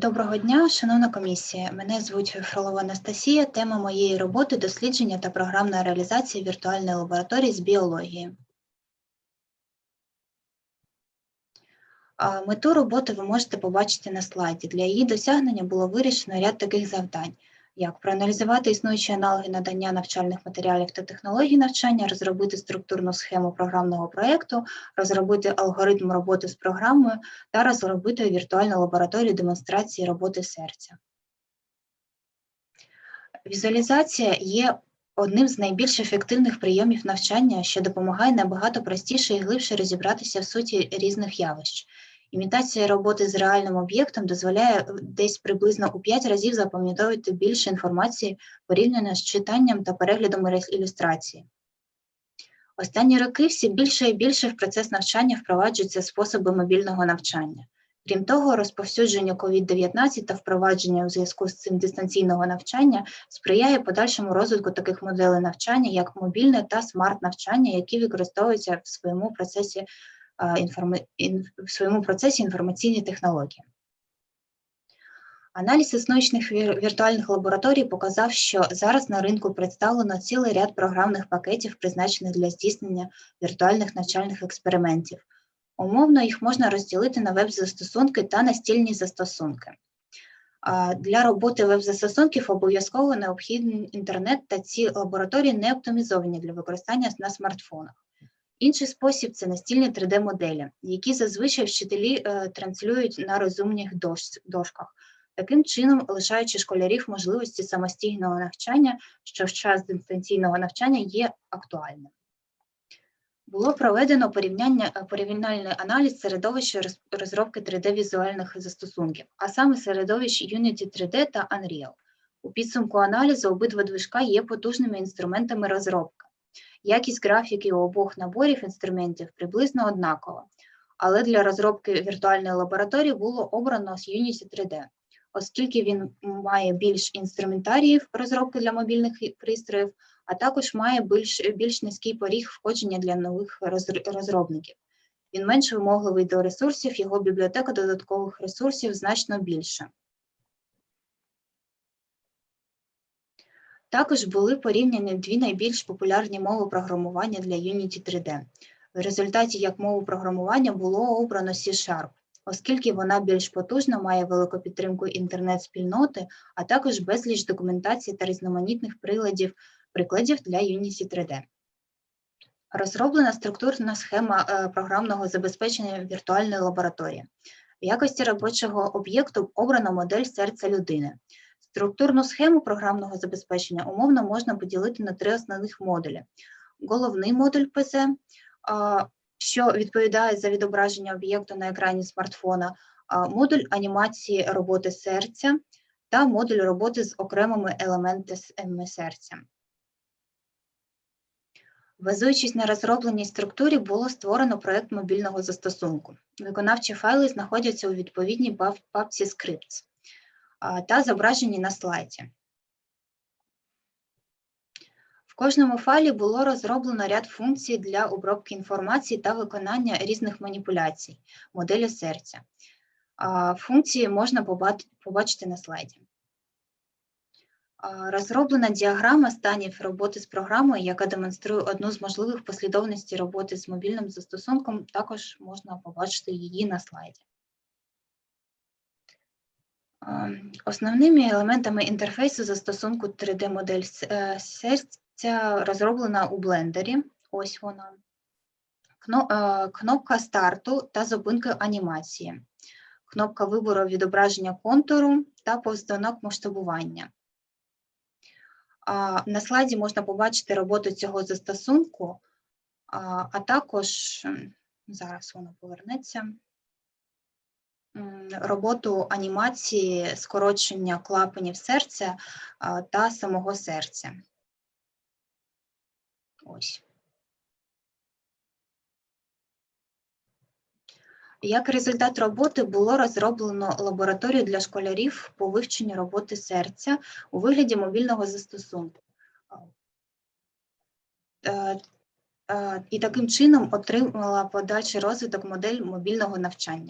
Доброго дня, шановна комісія. Мене звуть Фролова Анастасія. Тема моєї роботи дослідження та програмна реалізація віртуальної лабораторії з біології. Мету роботи ви можете побачити на слайді. Для її досягнення було вирішено ряд таких завдань, як проаналізувати існуючі аналоги надання навчальних матеріалів та технологій навчання, розробити структурну схему програмного проєкту, розробити алгоритм роботи з програмою та розробити віртуальну лабораторію демонстрації роботи серця. Візуалізація є одним з найбільш ефективних прийомів навчання, що допомагає набагато простіше і глибше розібратися в суті різних явищ. Імітація роботи з реальним об'єктом дозволяє десь приблизно у 5 разів запам'ятовувати більше інформації порівняно з читанням та переглядом ілюстрації. Останні роки все більше і більше в процес навчання впроваджуються способи мобільного навчання. Крім того, розповсюдження COVID-19 та впровадження у зв'язку з цим дистанційного навчання сприяє подальшому розвитку таких моделей навчання, як мобільне та смарт-навчання, які використовуються в своєму процесі, а, в своєму процесі інформаційні технології. Аналіз існуючих вір- віртуальних лабораторій показав, що зараз на ринку представлено цілий ряд програмних пакетів, призначених для здійснення віртуальних навчальних експериментів. Умовно їх можна розділити на веб-застосунки та настільні застосунки. Для роботи веб-застосунків обов'язково необхідний інтернет та ці лабораторії не оптимізовані для використання на смартфонах. Інший спосіб це настільні 3D-моделі, які зазвичай вчителі е, транслюють на розумних дош- дошках, таким чином лишаючи школярів можливості самостійного навчання, що в час дистанційного навчання є актуальним. Було проведено порівняння, е, порівняльний аналіз середовища розробки 3D-візуальних застосунків, а саме середовищ Unity 3D та Unreal. У підсумку аналізу обидва движка є потужними інструментами розробки. Якість графіки обох наборів інструментів приблизно однакова, але для розробки віртуальної лабораторії було обрано з Unity 3D, оскільки він має більш інструментаріїв розробки для мобільних пристроїв, а також має більш, більш низький поріг входження для нових розробників. Він менш вимогливий до ресурсів, його бібліотека додаткових ресурсів значно більша. Також були порівняні дві найбільш популярні мови програмування для Unity 3D. В результаті як мову програмування було обрано C-Sharp, оскільки вона більш потужна, має велику підтримку інтернет-спільноти, а також безліч документації та різноманітних приладів, прикладів для Unity 3D. Розроблена структурна схема е, програмного забезпечення віртуальної лабораторії. В якості робочого об'єкту обрана модель серця людини. Структурну схему програмного забезпечення умовно можна поділити на три основних модулі: головний модуль ПЗ, що відповідає за відображення об'єкту на екрані смартфона, модуль анімації роботи серця та модуль роботи з окремими елементами серця. Базуючись на розробленій структурі, було створено проект мобільного застосунку. Виконавчі файли знаходяться у відповідній папці Scripts та зображені на слайді. В кожному файлі було розроблено ряд функцій для обробки інформації та виконання різних маніпуляцій моделі серця. Функції можна побачити на слайді. Розроблена діаграма станів роботи з програмою, яка демонструє одну з можливих послідовностей роботи з мобільним застосунком, також можна побачити її на слайді. А, Основними елементами інтерфейсу застосунку 3D-модель серця розроблена у блендері. Ось вона. Е, Кнопка старту та зупинки анімації. Кнопка вибору відображення контуру та повздонок масштабування. На слайді можна побачити роботу цього застосунку, а також зараз воно повернеться. Роботу анімації скорочення клапанів серця та самого серця. Ось. Як результат роботи було розроблено лабораторію для школярів по вивченню роботи серця у вигляді мобільного застосунку. Е, е, І таким чином отримала подальший розвиток модель мобільного навчання.